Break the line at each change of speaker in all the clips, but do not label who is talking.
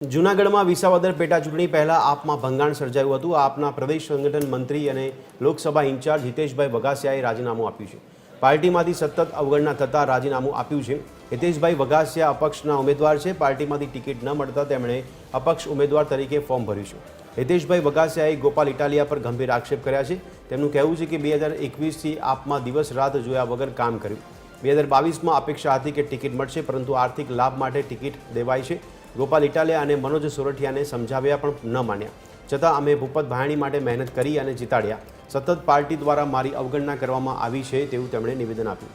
જૂનાગઢમાં વિસાવદર પેટા ચૂંટણી પહેલા આપમાં ભંગાણ સર્જાયું હતું. આપના પ્રદેશ સંગઠન મંત્રી અને લોકસભા ઇન્ચાર્જ હિતેશભાઈ વઘાસિયાએ રાજીનામું આપ્યું છે. પાર્ટીમાંથી સતત અવગણના થતાં રાજીનામું આપ્યું છે. હિતેશભાઈ વઘાસિયા અપક્ષના ઉમેદવાર છે. પાર્ટીમાંથી ટિકિટ ન મળતા તેમણે અપક્ષ ઉમેદવાર તરીકે ફોર્મ ભર્યું છે. હિતેશભાઈ વઘાસિયાએ ગોપાલ ઇટાલિયા પર ગંભીર આક્ષેપ કર્યા છે. તેમનું કહેવું છે કે બે હજાર એકવીસથી આપમાં દિવસ રાત જોયા વગર કામ કર્યું. બે હજાર બાવીસમાં અપેક્ષા હતી કે ટિકિટ મળશે, પરંતુ આર્થિક લાભ માટે ટિકિટ દેવાય છે. ગોપાલ ઇટાલિયા અને મનોજ સોરઠિયાને સમજાવ્યા પણ ન માન્યા. છતાં અમે ભૂપત ભાયણી માટે મહેનત કરી અને જીતાડ્યા. સતત પાર્ટી દ્વારા મારી અવગણના કરવામાં આવી છે તેવું તેમણે નિવેદન આપ્યું.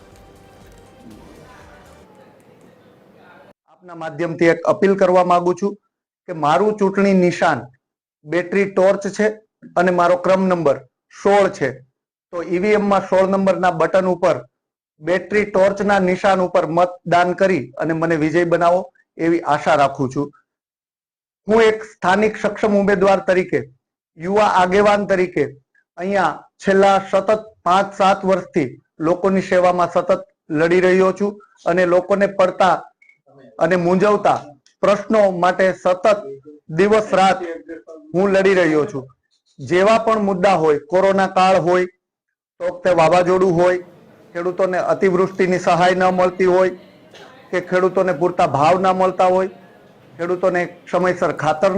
આપના માધ્યમથી એક અપીલ કરવા માંગુ છું કે મારું ચૂંટણી નિશાન બેટરી ટોર્ચ છે અને મારો ક્રમ નંબર સોળ છે. તો ઈવીએમમાં સોળ નંબરના બટન ઉપર બેટરી ટોર્ચના નિશાન ઉપર મતદાન કરી અને મને વિજય બનાવો. એવી આશા રાખું છું. હું એક સ્થાનિક સક્ષમ ઉમેદવાર તરીકે, યુવા આગેવાન તરીકે અહીંયા છેલ્લા સતત પાંચ સાત વર્ષથી લોકોની સેવામાં સતત લડી રહ્યો છું અને લોકોને પડતા અને મૂંઝવતા પ્રશ્નો માટે સતત દિવસ રાત હું લડી રહ્યો છું. જેવા પણ મુદ્દા હોય, કોરોના કાળ હોય, તો વાવાઝોડું હોય, ખેડૂતોને અતિવૃષ્ટિની સહાય ન મળતી હોય કે ખેડૂતોને પૂરતા ભાવ ના મળતા હોય ખેડૂતોને સમયસર ખાતર